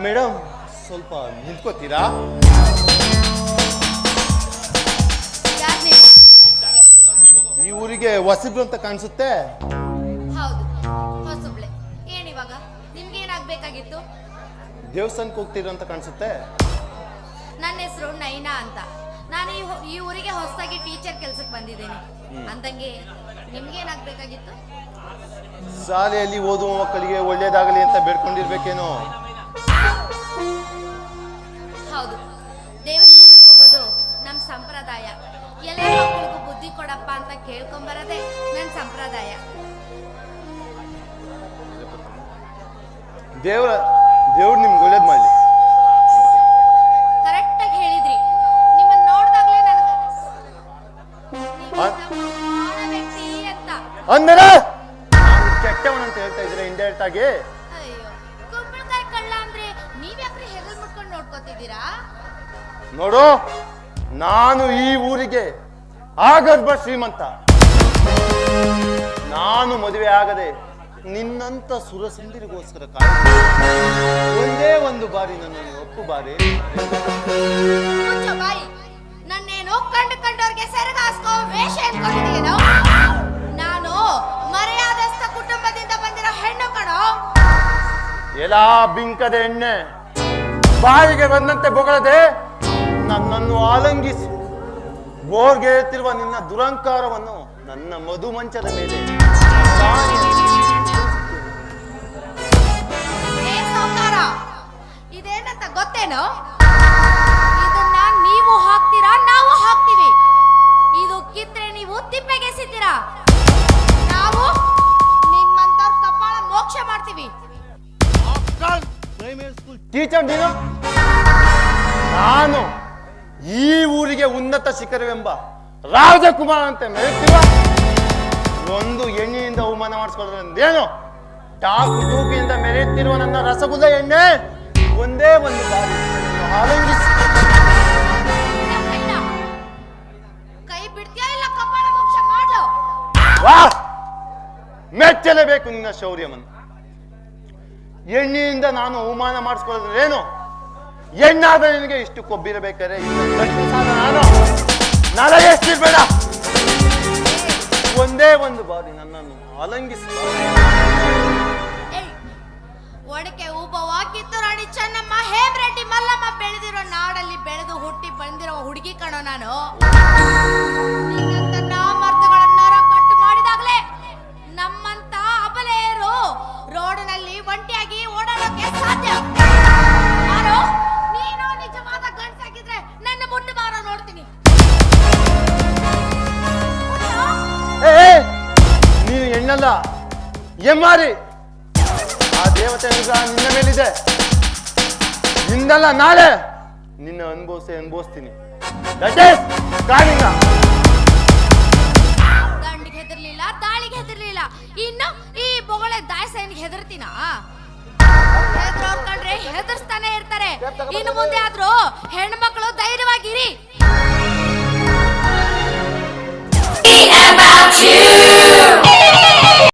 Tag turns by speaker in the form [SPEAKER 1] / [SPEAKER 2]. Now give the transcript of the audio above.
[SPEAKER 1] Madam ಸ್ವಲ್ಪ ನಿಂತ್ಕೋತೀರಾ?
[SPEAKER 2] ಯಾರು ನೀವು?
[SPEAKER 1] ಈ ಊರಿಗೆ ಹೊಸಬ್ರು ಅಂತ ಕಾಣಿಸುತ್ತೆ?
[SPEAKER 2] ಹೌದು ಹೊಸಬ್ಳೆ. ಇವಾಗ? ನಿಮ್ಗೆ ಏನಾಗ್ಬೇಕಾಗಿತ್ತು?
[SPEAKER 1] ದೇವಸ್ಥಾನಕ್ಕೆ ಹೋಗ್ತೀರ ಅಂತ ಕಾಣಿಸುತ್ತೆ?
[SPEAKER 2] ನನ್ನ ಹೆಸರು ನೈನಾ ಅಂತ. ನಾನು ಈ ಹೊ- ಈ ಊರಿಗೆ ಹೊಸದಾಗಿ ಟೀಚರ್ ಕೆಲ್ಸಕ್ಕೆ ಬಂದಿದ್ದೀನಿ. ಅಂದಂಗೆ ನಿಮ್ಗೆ ಏನಾಗ್ಬೇಕಾಗಿತ್ತು?
[SPEAKER 1] ಶಾಲೆಯಲ್ಲಿ ಓದುವ ಮಕ್ಕಳಿಗೆ ಒಳ್ಳೇದಾಗಲಿ ಅಂತ ಬೇಡ್ಕೊಂಡಿರ್ಬೇಕೇನೋ?
[SPEAKER 2] ಹೌದು. ದೇವಸ್ಥಾನಕ್ಕೆ ಹೋಗೋದು ನಮ್ಮ ಸಂಪ್ರದಾಯ. ಎಲ್ಲ ಮಕ್ಕಳಿಗೂ ಬುದ್ಧಿ ಕೊಡಪ್ಪ ಅಂತ ಕೇಳ್ಕೊಂಬರೋದೇ ನನ್ನ ಸಂಪ್ರದಾಯ.
[SPEAKER 1] ದೇವರ ದೇವ್ರು ನಿಮ್ಗೆ ಒಳ್ಳೇದು ಮಾಡಲಿ.
[SPEAKER 2] ಕರೆಕ್ಟಾಗಿ ಹೇಳಿದ್ರಿ. ನಿಮ್ಮನ್ನ ನೋಡ್ದಾಗ್ಲೇ ನನಗೆ? ವ್ಯಕ್ತಿ ಅಂತ.
[SPEAKER 1] ಅಂದರೆ? ಕೆಟ್ಟವನಂತ ಹೇಳ್ತಾ ಇದ್ರೆ ಇಂಡೈರೆಕ್ಟ್ ಆಗಿ?
[SPEAKER 2] ನೋಡ್ಕೋತಿದ್ದೀರಾ
[SPEAKER 1] ನೋಡು ನಾನು ಈ ಊರಿಗೆ ಆಗರ್ಭ ಶ್ರೀಮಂತ. ನಾನು ಮದುವೆ ಆಗದೆ ನಿನ್ನಂತ ಸುರಸಂದಿರಿಗೋಸ್ಕರ ಕಾಯ ಒಂದೇ ಒಂದು ಬಾರಿ ನನ್ನನ್ನು ಒಪ್ಪು ಬಾರಿ.
[SPEAKER 2] ಬಾಯಿ ನನ್ನೇನು ಕಂಡು ಕಂಡವ್ರಿಗೆ ಸೆರಗ ಹಾಸ್ಕೋ ವೇಷ ಅನ್ಕೊಂಡಿದ್ದೀನೋ ನಾನು ಮರ್ಯಾದಸ್ಥ ಕುಟುಂಬದಿಂದ ಬಂದಿರೋ ಹೆಣ್ಣು ಕಣೋ.
[SPEAKER 1] ಎಲ್ಲಾ ಬಿಂಕದ ಎಣ್ಣೆ. ಬಾಯಿಗೆ ಬಂದಂತೆ ಬೊಗಳದೆ ನನ್ನನ್ನು ಆಲಂಗಿಸಿ. ಬೋರ್ಗೆ ಎತ್ತಿರುವ ನಿನ್ನ ದುರಂಕಾರವನ್ನು ನನ್ನ ಮಧು ಮಂಚದ ಮೇಲೆ
[SPEAKER 2] ಇದೇನಂತ ಗೊತ್ತೇನೋ?
[SPEAKER 1] ಟೀಚರ್ ನೀನು? ನಾನು ಈ ಊರಿಗೆ ಉನ್ನತ ಶಿಖರವೆಂಬ ರಾಜಕುಮಾರ ಅಂತ ಮೆರೆಯುತ್ತಿರುವ ಒಂದು ಎಣ್ಣೆಯಿಂದ ಅವಮಾನ ಮಾಡಿಸ್ಕೊಳ್ಳೋದ್ರೇನು ಟಾಕು ಟೂಕಿಯಿಂದ ಮೆರೆಯುತ್ತಿರುವ ನನ್ನ ರಸಗುಲ್ಲ ಎಣ್ಣೆ ಒಂದೇ ಒಂದು ಬಾರಿ ಆಲಂಗಿಸಿ
[SPEAKER 2] ಇಲ್ಲ. ಕೈ ಬಿಡ್ತೀಯಾ ಇಲ್ಲ ಕಪಾಳ ಮೋಕ್ಷ ಮಾಡ್ಲು
[SPEAKER 1] ವಾ ಮೆಚ್ಚಲೇಬೇಕು ನಿನ್ನ ಶೌರ್ಯವನ್ನು. ಎಣ್ಣೆಯಿಂದ ನಾನು ಅವಮಾನ ಮಾಡಿಸ್ಕೊಳ್ಳೋದ್ರೇನು ಎಣ್ಣಾದ ನಿನಗೆ ಇಷ್ಟು ಕೊಬ್ಬಿರಬೇಕಾದ್ರೆ ನಾನು ನನಗೆ ಎಷ್ಟಿರ್ಬೇಡ. ಒಂದೇ ಒಂದು ಬಾರಿ ನನ್ನನ್ನು ಆಲಂಗಿಸಿ.
[SPEAKER 2] ಏಯ್, ಒಡಕೆ ಉಬ್ಬವ್ವ ರಾಣಿ ಚೆನ್ನಮ್ಮ. ಹೇಮರೆಡ್ಡಿ ಮಲ್ಲಮ್ಮ ಬೆಳೆದಿರೋ ನಾಡಲ್ಲಿ ಬೆಳೆದು ಹುಟ್ಟಿ ಬಂದಿರೋ ಹುಡುಗಿ ಕಣೋ ನಾನು.
[SPEAKER 1] ಹೆಣ್ಣಲ್ಲ ಎಮ್ಮಾರಿ ಆ ದೇವತೆ ಅನುಗ್ರಹ ನಿನ್ನ ಮೇಲಿದೆ. ನಿಂದಲ್ಲ ನಾಳೆ ನಿನ್ನ ಅನುಭವಿಸಿ ಅನುಭವಿಸ್ತೀನಿ. ದಟ್ ಈಸ್
[SPEAKER 2] ದಂಡಿಗೆ ಹೆದರ್ಲಿಲ್ಲ ದಾಳಿಗೆ ಹೆದರ್ಲಿಲ್ಲ. ಇನ್ನು ಈ ಬೊಗಳೆ ದಾಸನಿಗೆ ಹೆದರ್ತೀನ? ಕಂಡ್ರೆ ಹೆದರ್ಸ್ತಾನೆ ಇರ್ತಾರೆ. ಇನ್ನು ಮುಂದೆ ಆದ್ರೂ ಹೆಣ್ಮಕ್ಳು ಧೈರ್ಯವಾಗಿರಿ.
[SPEAKER 3] About you.